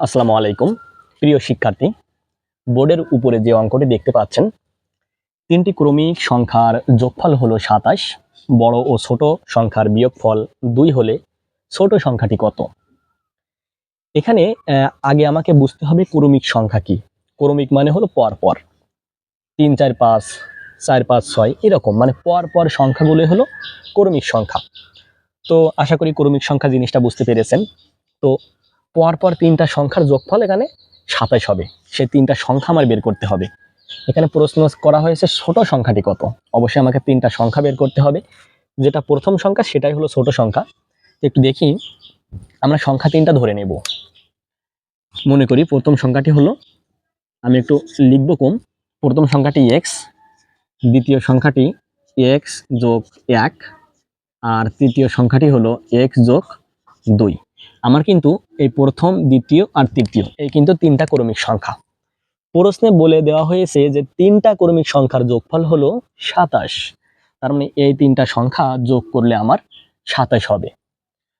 আসসালামু আলাইকুম। প্রিয় শিক্ষার্থী, বোর্ডের উপরে যে অঙ্কটি দেখতে পাচ্ছেন, তিনটি ক্রমিক সংখ্যার যোগফল হলো সাতাশ, বড় ও ছোট সংখ্যার বিয়োগফল দুই হলে ছোট সংখ্যাটি কত? এখানে আগে আমাকে বুঝতে হবে ক্রমিক সংখ্যা কি। ক্রমিক মানে হলো পর পর। তিন, চার, পাঁচ চার, পাঁচ, ছয়, এরকম। মানে পর পর সংখ্যাগুলো হলো ক্রমিক সংখ্যা। তো আশা করি ক্রমিক সংখ্যা জিনিসটা বুঝতে পেরেছেন। তো পরপর তিনটা সংখ্যার যোগফল এখানে সাতাশ হবে। সে তিনটা সংখ্যা আমার বের করতে হবে। এখানে প্রশ্ন করা হয়েছে ছোট সংখ্যাটি কত? অবশ্যই আমাকে তিনটা সংখ্যা বের করতে হবে। যেটা প্রথম সংখ্যা, সেটাই হলো ছোট সংখ্যা। একটু দেখি, আমরা সংখ্যা তিনটা ধরে নেব। মনে করি প্রথম সংখ্যাটি হলো, আমি একটু লিখব কম প্রথম সংখ্যাটি এক্স দ্বিতীয় সংখ্যাটি এক্স যোগ এক, আর তৃতীয় সংখ্যাটি হলো এক্স যোগ দুই। আমার কিন্তু এই প্রথম, দ্বিতীয় আর তৃতীয়, এই কিন্তু তিনটা ক্রমিক সংখ্যা। প্রশ্নে বলে দেওয়া হয়েছে যে তিনটা ক্রমিক সংখ্যার যোগফল হলো সাতাশ। তার মানে এই তিনটা সংখ্যা যোগ করলে আমার সাতাশ হবে।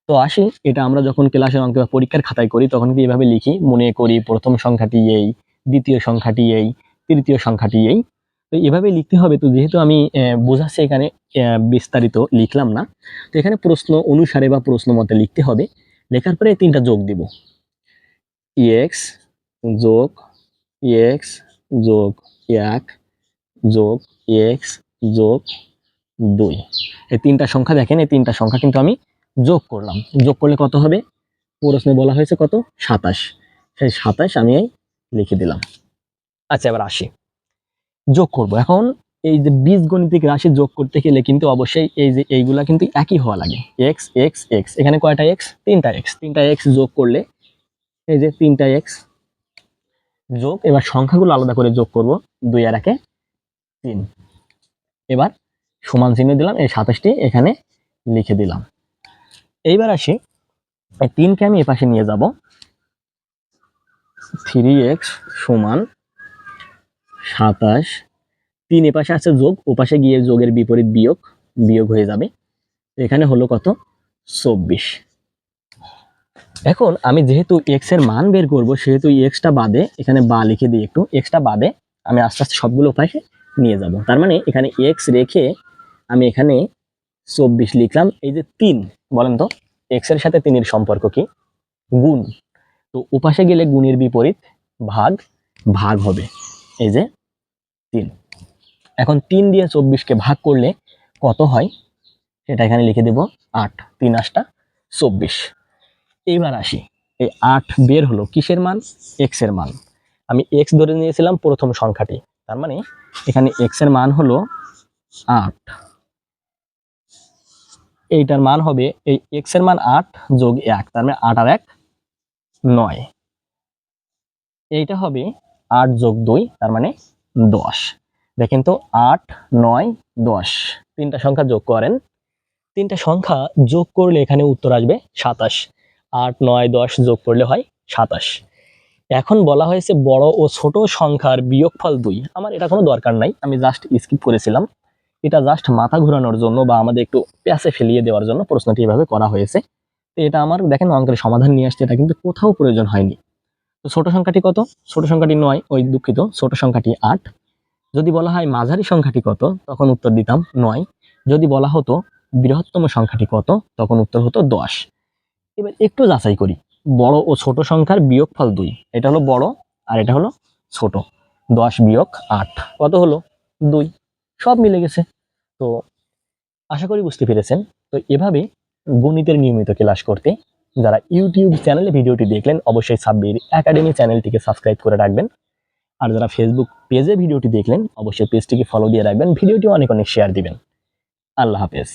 তো আসি, এটা আমরা যখন ক্লাসের অঙ্কে বা পরীক্ষার খাতায় করি, তখন কিন্তু এভাবে লিখি, মনে করি প্রথম সংখ্যাটি এই, দ্বিতীয় সংখ্যাটি এই, তৃতীয় সংখ্যাটি এই। তো এভাবে লিখতে হবে, তো যেহেতু আমি বোঝাচ্ছি এখানে বিস্তারিত লিখলাম না, তো এখানে প্রশ্ন অনুসারে বা প্রশ্ন মতে লিখতে হবে। লেখার পরে তিনটা যোগ দিব। এক্স যোগ এক্স যোগ এক যোগ এক্স যোগ দুই। এই তিনটা সংখ্যা দেখেন, এই তিনটা সংখ্যা কিন্তু আমি যোগ করলাম। যোগ করলে কত হবে? প্রশ্নে বলা হয়েছে কত? সাতাশ। সেই সাতাশ আমি এই লিখে দিলাম। আচ্ছা এবার আসি। যোগ করব। এখন এই যে বীজগণিতিক রাশি যোগ করতে গেলে কিন্তু অবশ্যই এই যে এইগুলা কিন্তু একই হওয়া লাগে। এক্স এক্স এক্স এখানে কয়টা এক্স তিনটা এক্স তিনটা এক্স যোগ করলে এই যে তিনটা এক্স যোগ, এবার সংখ্যাগুলো আলাদা করে যোগ করব। দুই আর একে তিন। এবার সমান চিহ্ন দিলাম, এই সাতাশটি এখানে লিখে দিলাম। এইবার আসি, এই তিনকে আমি এপাশে নিয়ে যাব। থ্রি এক্স সমান সাতাশ তিন এপাশে আছে যোগ, ওপাশে গিয়ে যোগের বিপরীত বিয়োগ বিয়োগ হয়ে যাবে। এখানে হলো কত? চব্বিশ। এখন আমি যেহেতু এক্সের মান বের করব, সেহেতু এক্সটা বাদে, এখানে বা লিখে দিই একটু এক্সটা বাদে আমি আস্তে আস্তে সবগুলো পাশে নিয়ে যাব। তার মানে এখানে এক্স রেখে আমি এখানে চব্বিশ লিখলাম। এই যে তিন, বলেন তো এক্সের সাথে তিনের সম্পর্ক কি? গুণ। তো উপাসে গেলে গুণের বিপরীত ভাগ ভাগ হবে। এই যে তিন। এখন তিন দিয়ে চব্বিশকে ভাগ করলে কত হয়? সেটা এখানে লিখে দেব। আট, তিন আটটা, চব্বিশ। এইবার আসি। এই আট বের হলো কিসের মান? এক্সের মান। আমি এক্স ধরে নিয়েছিলাম প্রথম সংখ্যাটি। তার মানে এখানে এক্সের মান হলো আট। এইটার মান হবে, এই এক্সের মান আট যোগ এক, তার মানে আট আর এক নয়। এইটা হবে আট যোগ দুই, তার মানে দশ। দেখেন তো, আট, নয়, দশ। তিনটা সংখ্যা যোগ করেন। তিনটা সংখ্যা যোগ করলে এখানে উত্তর আসবে সাতাশ। আট, নয়, দশ যোগ করলে হয় সাতাশ। এখন বলা হয়েছে বড় ও ছোট সংখ্যার বিয়োগফল দুই। আমার এটা কোনো দরকার নাই। আমি জাস্ট স্কিপ করেছিলাম। এটা জাস্ট মাথা ঘোরানোর জন্য বা আমাদের একটু প্যাসে ফেলিয়ে দেওয়ার জন্য প্রশ্নটি এভাবে করা হয়েছে। তো এটা আমার দেখেন অঙ্কের সমাধান নিয়ে আসছে, এটা কিন্তু কোথাও প্রয়োজন হয়নি। তো ছোট সংখ্যাটি কত? ছোট সংখ্যাটি নয়, ওই দুঃখিত। ছোট সংখ্যাটি আট। যদি বলা হয় মাঝারি সংখ্যাটি কত, তখন উত্তর দিতাম নয়। যদি বলা হতো বৃহত্তম সংখ্যাটি কত, তখন উত্তর হতো দশ। এবার একটু যাচাই করি। বড় ও ছোট সংখ্যার বিয়োগফল দুই। এটা হলো বড় আর এটা হলো ছোট। দশ বিয়োগ আট। কত হলো? দুই। সব মিলে গেছে। তো আশা করি বুঝতে পেরেছেন। তো এভাবে গণিতের নিয়মিত ক্লাস করতে যারা ইউটিউব চ্যানেলে ভিডিওটি দেখলেন, অবশ্যই সাব্বির একাডেমি চ্যানেলটিকে সাবস্ক্রাইব করে রাখবেন। আর যারা ফেসবুক পেজে ভিডিওটি দেখলেন, অবশ্যই পেজটিকে ফলো দিয়ে রাখবেন, ভিডিওটি অনেক অনেক শেয়ার দিবেন। আল্লাহ হাফেজ।